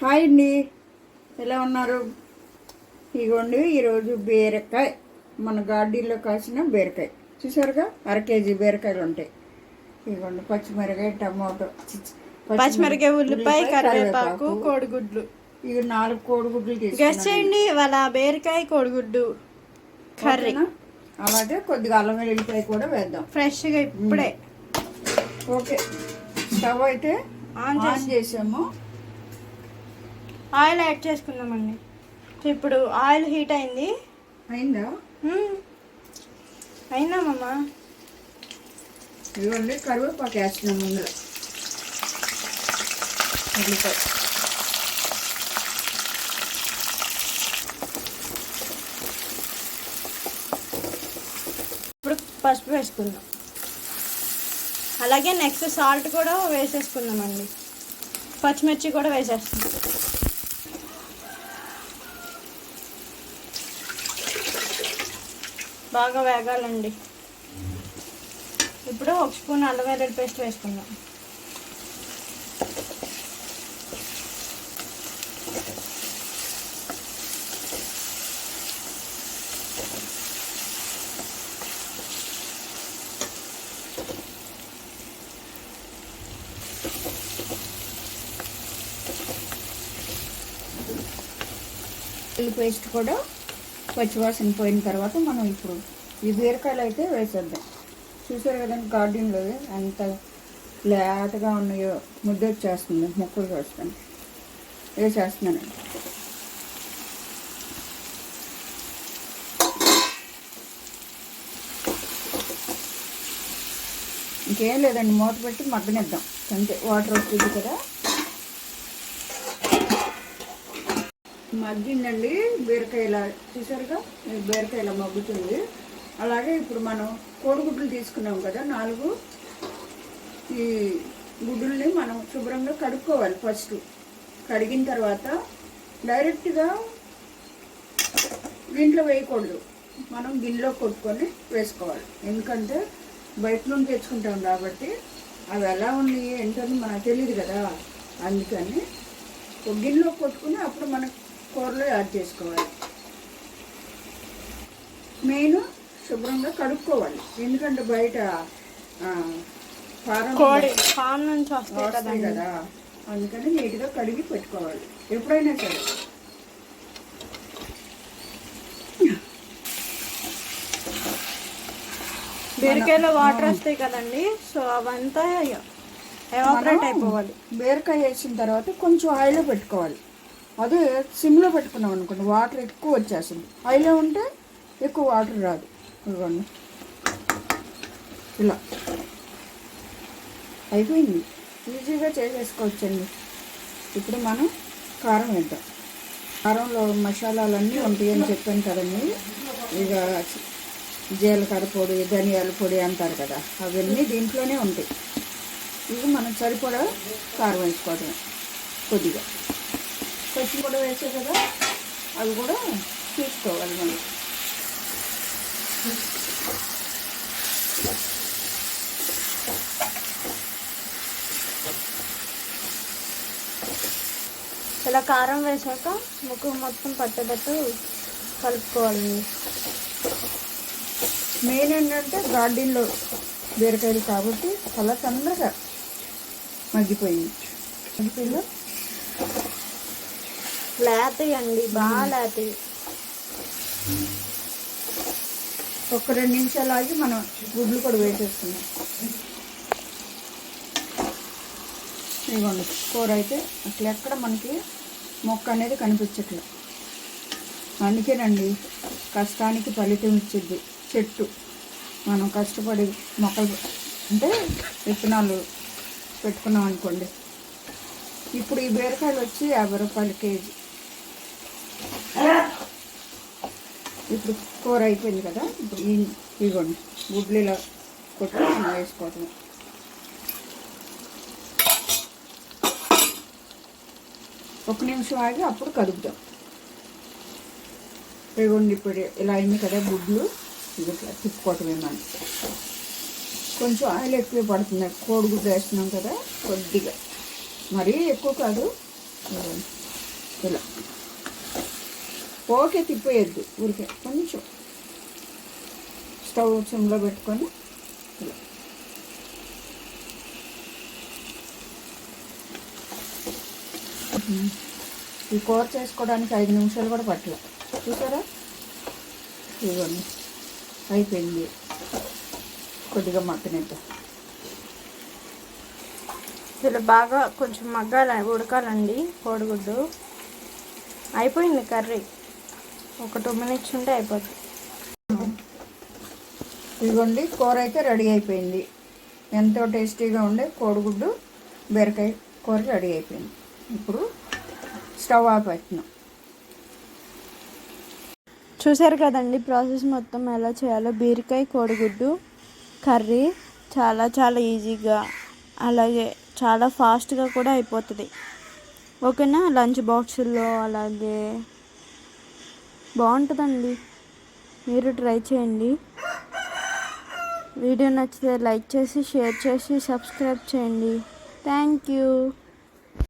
Hi అండి. ఎలా ఉన్నారు? ఇగోండి ఈరోజు బీరకాయ మన గార్డెన్లో కాసిన బీరకాయ. చూసారుగా? అర కేజీ బీరకాయలు ఉంటాయి. ఇగోండి పచ్చిమిరకాయ టమాటో పచ్చిమిరకాయ ఉల్లిపాయ కరివేపాకు కోడిగుడ్లు. ఇవి నాలుగు కోడిగుడ్లు గెస్ చేయండి వాళ్ళ బీరకాయ కోడిగుడ్డు కర్రీ? అలాగే కొద్దిగా అల్లం వెల్లుల్లిపాయ కూడా వేద్దాం. ఫ్రెష్గా ఇప్పుడే. ఓకే. స్టవ్ అయితే ఆన్ ఆన్ చేసాము. ఆయిల్ యాడ్ చేసుకుందామండి. సో ఇప్పుడు ఆయిల్ హీట్ అయింది. అయిందా? మ్మ్. అయిందామమ్మా ఇదిగోండి కరివేపాకు వేస్తున్నాం ముందు. ఇప్పుడు పసుపు వేసుకుందాం. అలాగే నెక్స్ట్ సాల్ట్ కూడా వేసేసుకుందామండి. పచ్చిమిర్చి కూడా వేసేస్తాం బాగా వేగాలండి. ఇప్పుడు ఒక స్పూన్ అల్లం వెల్లుల్లి పేస్ట్ వేసుకుందాం. పేస్ట్ కూడా పచ్చివాసన పోయిన తర్వాత మనం ఇప్పుడు ఈ బీరకాయలు అయితే వేసేద్దాం. చూసారు కదండి గార్డెన్లో ఎంత లేతగా ఉన్నాయో ముద్ద వచ్చేస్తుంది ముక్కలు వేస్తాను. వేసేస్తున్నాను. ఇంకేం లేదండి మూత పెట్టి మగ్గనిద్దాం. అంతే వాటర్ వస్తుంది కదా. మగ్గిందండి బీరకాయల చూసారుగా? బీరకాయల మగ్గుతుంది. అలాగే ఇప్పుడు మనం కోడిగుడ్లు తీసుకున్నాం కదా నాలుగు. ఈ గుడ్డుల్ని మనం శుభ్రంగా కడుక్కోవాలి ఫస్ట్. కడిగిన తర్వాత డైరెక్ట్గా దీంట్లో వేయకూడదు. మనం గిన్నెలో కొట్టుకొని వేసుకోవాలి. ఎందుకంటే బయట నుండి తెచ్చుకుంటాం కాబట్టి అవి ఎలా ఉన్నాయి ఏంటని మనకు తెలియదు కదా. అందుకని ఒక గిన్నెలో కొట్టుకుని అప్పుడు మనకు యాడ్ చేసుకోవాలి. మెయిన్ శుభ్రంగా కడుక్కోవాలి. ఎందుకంటే బయట ఫామ్ నుంచి వస్తాయి కదా. అందుకని నీట్గా కడిగి పెట్టుకోవాలి. ఎప్పుడైనా సరే. బీరకాయలో వాటర్ వస్తాయి కదండి. సో అవంతా ఎవాపరేట్ అయిపోవాలి. బీరకాయ వేసిన తర్వాత కొంచెం ఆయిల్లో పెట్టుకోవాలి. అదే సిమ్లో పెట్టుకున్నాం అనుకోండి వాటర్ ఎక్కువ వచ్చేస్తుంది. హైలో ఉంటే ఎక్కువ వాటర్ రాదు. ఇవ్వండి ఇలా. అయిపోయింది. ఈజీగా చేసేసుకోవచ్చండి. ఇప్పుడు మనం కారం వేద్దాం. కారంలో మసాలాలన్నీ అని చెప్పాను కదండి. ఇక జీలకర్ర పొడి ధనియాల పొడి అంటారు కదా అవన్నీ దీంట్లోనే ఉంటాయి. ఇవి మనం సరిపడా కారం వేసుకోవడం కొద్దిగా. పచ్చి కూడా వేసే కదా అవి కూడా తీసుకోవాలి మనం. ఇలా కారం వేసాక ముక్కు మొత్తం పట్టేటట్టు కలుపుకోవాలి. మెయిన్ ఏంటంటే గార్డెన్లో బీరకాయలు కాబట్టి చాలా తొందరగా మగ్గిపోయింది. మగ్గిపోయిందా? లేతయి అండి బాగా లేతయి. ఒక రెండు నిమిషాలు ఆగి మనం గుడ్లు కూడా వేసేస్తున్నాం. ఇదిగోండి కూర అయితే అసలు ఎక్కడ మనకి మొక్క అనేది కనిపించట్లేదు. అందుకేనండి కష్టానికి ఫలితం ఇచ్చింది చెట్టు. మనం కష్టపడి మొక్కలు అంటే విత్తనాలు పెట్టుకున్నాం అనుకోండి. ఇప్పుడు ఈ బీరకాయలు వచ్చి యాభై రూపాయలు కేజీ. ఇప్పుడు కూర అయిపోయింది కదా ఇప్పుడు ఈ ఇవ్వండి గుడ్లు ఇలా కొట్టి మనం వేసుకోవటం. ఒక నిమిషం ఆగి అప్పుడు కదుపుదాం. ఇవ్వండి ఇప్పుడు ఇలా అయింది కదా గుడ్లు. ఇట్లా తిప్పుకోవటమే మనం. కొంచెం ఆయిల్ ఎక్కువ పడుతుంది. కోడిగుడ్డు వేస్తున్నాం కదా కొద్దిగా. మరీ ఎక్కువ కాదు. ఇలా. ఓకే తిప్పేయద్దు. ఊరికే కొంచెం స్టవ్ సిమ్లో పెట్టుకొని ఇలా. ఈ కూర చేసుకోవడానికి ఐదు నిమిషాలు కూడా పట్టలే. చూసారా? ఇవ్వండి అయిపోయింది. కొద్దిగా మక్కనిద్దాం ఇలా బాగా కొంచెం మగ్గాల ఉడకాలండి కోడిగుడ్డు. అయిపోయింది కర్రీ. ఒక టూ మినిట్స్ ఉంటే అయిపోద్ది. ఇదిగోండి కూర అయితే రెడీ అయిపోయింది. ఎంతో టేస్టీగా ఉండే కోడిగుడ్డు బీరకాయ కూర రెడీ అయిపోయింది. ఇప్పుడు స్టవ్ ఆఫ్ పెట్టినాం. చూసారు కదండి ప్రాసెస్ మొత్తం ఎలా చేయాలో. బీరకాయ కోడిగుడ్డు కర్రీ చాలా చాలా ఈజీగా అలాగే చాలా ఫాస్ట్గా కూడా అయిపోతుంది. ఓకేనా? లంచ్ బాక్సుల్లో అలాగే బాగుంటుందండి. మీరు ట్రై చేయండి. వీడియో నచ్చితే లైక్ చేసి షేర్ చేసి సబ్స్క్రైబ్ చేయండి. Thank you.